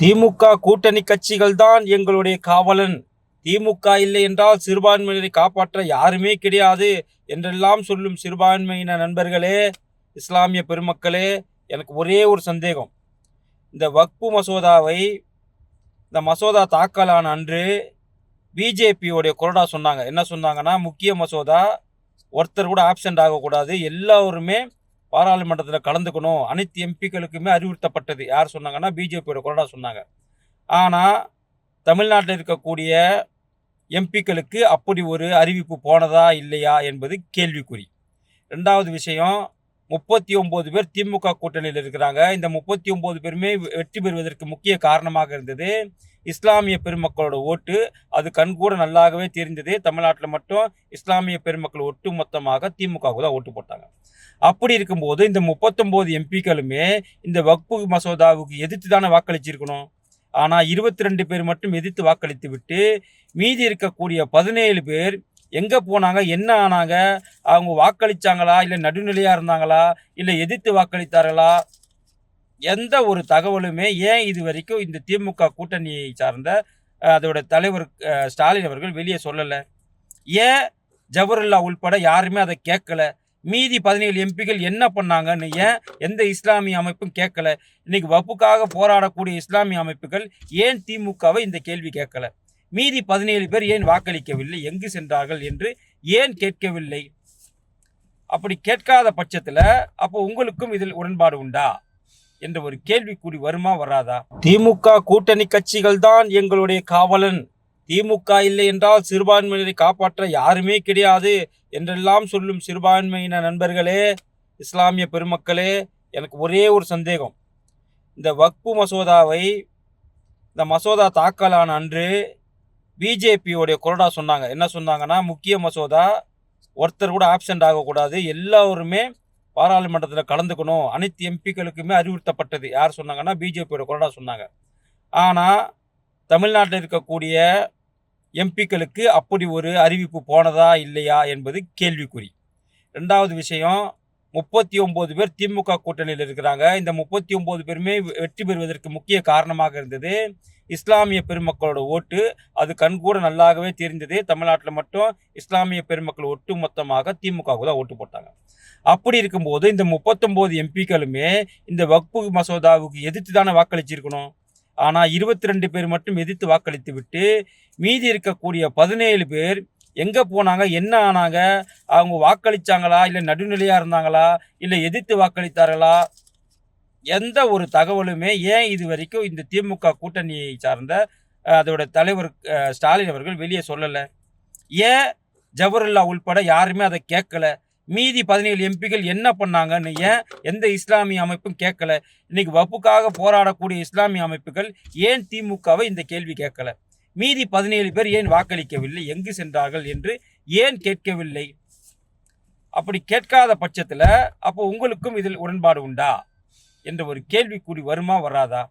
திமுக கூட்டணி கட்சிகள் தான் எங்களுடைய காவலன். திமுக இல்லை என்றால் சிறுபான்மையினரை காப்பாற்ற யாருமே கிடையாது என்றெல்லாம் சொல்லும் சிறுபான்மையின நண்பர்களே இஸ்லாமிய பெருமக்களே எனக்கு ஒரே ஒரு சந்தேகம். இந்த வக்பு மசோதாவை இந்த மசோதா தாக்கலான அன்று பிஜேபியோடைய கொறடா சொன்னாங்க. என்ன சொன்னாங்கன்னா முக்கிய மசோதா ஒருத்தர் கூட ஆப்சண்ட் ஆகக்கூடாது. எல்லாருமே பாராளுமன்றத்தில் கலந்துக்கணும். அனைத்து எம்பிக்களுக்குமே அறிவுறுத்தப்பட்டது. யார் சொன்னாங்கன்னா பிஜேபியோட கொறடா சொன்னாங்க. ஆனால் தமிழ்நாட்டில் இருக்கக்கூடிய எம்பிக்களுக்கு அப்படி ஒரு அறிவிப்பு போனதா இல்லையா என்பது கேள்விக்குறி. ரெண்டாவது விஷயம் முப்பத்தி ஒம்பது பேர் திமுக கூட்டணியில் இருக்கிறாங்க. இந்த முப்பத்தி ஒம்பது பேருமே வெற்றி பெறுவதற்கு முக்கிய காரணமாக இருந்தது இஸ்லாமிய பெருமக்களோட ஓட்டு அது கண்கூட நல்லாகவே தெரிந்தது தமிழ்நாட்டில் மட்டும் இஸ்லாமிய பெருமக்கள் ஒட்டு மொத்தமாக திமுகவுக்கு தான் ஓட்டு போட்டாங்க. அப்படி இருக்கும்போது இந்த முப்பத்தொம்போது எம்பிக்களுமே இந்த வக்பு மசோதாவுக்கு எதிர்த்து தானே வாக்களிச்சிருக்கணும்? ஆனால் இருபத்தி ரெண்டு பேர் மட்டும் எதிர்த்து வாக்களித்து விட்டு மீதி இருக்கக்கூடிய பதினேழு பேர் எங்கே போனாங்க என்ன ஆனாங்க அவங்க வாக்களிச்சாங்களா இல்லை நடுநிலையாக இருந்தாங்களா இல்லை எதிர்த்து வாக்களித்தார்களா எந்த ஒரு தகவலுமே ஏன் இது வரைக்கும் இந்த திமுக கூட்டணியை சார்ந்த அதோட தலைவர் ஸ்டாலின் அவர்கள் வெளியே சொல்லலை? ஏன் ஜவஹர்லா உள்பட யாருமே அதை கேட்கல? மீதி பதினேழு எம்பிகள் என்ன பண்ணாங்கன்னு ஏன் எந்த இஸ்லாமிய அமைப்பும் கேட்கல? இன்னைக்கு வப்புக்காக போராடக்கூடிய இஸ்லாமிய அமைப்புகள் ஏன் திமுகவை இந்த கேள்வி கேட்கல? மீதி பதினேழு பேர் ஏன் வாக்களிக்கவில்லை? எங்கு சென்றார்கள் என்று ஏன் கேட்கவில்லை? அப்படி கேட்காத பட்சத்தில் அப்போ உங்களுக்கும் இதில் உடன்பாடு உண்டா? என்ற ஒரு கேள்விக்குறி வருமா வராதா? திமுக கூட்டணி கட்சிகள் தான் எங்களுடைய காவலன். திமுக இல்லை என்றால் சிறுபான்மையினரை காப்பாற்ற யாருமே கிடையாது என்றெல்லாம் சொல்லும் சிறுபான்மையின நண்பர்களே இஸ்லாமிய பெருமக்களே எனக்கு ஒரே ஒரு சந்தேகம். இந்த வக்பு மசோதாவை இந்த மசோதா தாக்கலான அன்று பிஜேபியோடைய கொறடா சொன்னாங்க. என்ன சொன்னாங்கன்னா முக்கிய மசோதா ஒருத்தர் கூட ஆப்சண்ட் ஆகக்கூடாது எல்லாருமே பாராளுமன்றத்தில் கலந்துக்கணும். அனைத்து எம்பிக்களுக்குமே அறிவுறுத்தப்பட்டது. யார் சொன்னாங்கன்னா பிஜேபியோட கொறடா சொன்னாங்க. ஆனால் தமிழ்நாட்டில் இருக்கக்கூடிய எம்பிக்களுக்கு அப்படி ஒரு அறிவிப்பு போனதா இல்லையா என்பது கேள்விக்குறி. ரெண்டாவது விஷயம் முப்பத்தி ஒம்பது பேர் திமுக கூட்டணியில் இருக்கிறாங்க. இந்த முப்பத்தி ஒம்பது பேருமே வெற்றி பெறுவதற்கு முக்கிய காரணமாக இருந்தது இஸ்லாமிய பெருமக்களோட ஓட்டு அது கண்கூட நல்லாகவே தெரிந்தது தமிழ்நாட்டில் மட்டும் இஸ்லாமிய பெருமக்கள் ஒட்டு மொத்தமாக திமுகவுக்கு தான் ஓட்டு போட்டாங்க. அப்படி இருக்கும்போது இந்த முப்பத்தொம்போது எம்பிக்களுமே இந்த வக்பு மசோதாவுக்கு எதிர்த்து தானே வாக்களிச்சிருக்கணும்? ஆனால் இருபத்தி ரெண்டு பேர் மட்டும் எதிர்த்து வாக்களித்து விட்டு மீதி இருக்கக்கூடிய பதினேழு பேர் எங்கே போனாங்க? என்ன ஆனாங்க? அவங்க வாக்களித்தாங்களா இல்லை நடுநிலையாக இருந்தாங்களா? இல்லை எதிர்த்து வாக்களித்தார்களா? எந்த ஒரு தகவலுமே ஏன் இது வரைக்கும் இந்த திமுக கூட்டணியை சார்ந்த அதோட தலைவர் ஸ்டாலின் அவர்கள் வெளியே சொல்லலை? ஏன் ஜவஹர்லா உள்பட யாருமே அதை கேட்கல? மீதி பதினேழு எம்பிகள் என்ன பண்ணாங்கன்னு ஏன் எந்த இஸ்லாமிய அமைப்பும் கேட்கல? இன்னைக்கு வப்புக்காக போராடக்கூடிய இஸ்லாமிய அமைப்புகள் ஏன் திமுகவை இந்த கேள்வி கேட்கல? மீதி பதினேழு பேர் ஏன் வாக்களிக்கவில்லை? எங்கு சென்றார்கள் என்று ஏன் கேட்கவில்லை? அப்படி கேட்காத பட்சத்தில் அப்போ உங்களுக்கும் இதில் உடன்பாடு உண்டா? என்ற ஒரு கேள்விக்குறி வருமா வராதா?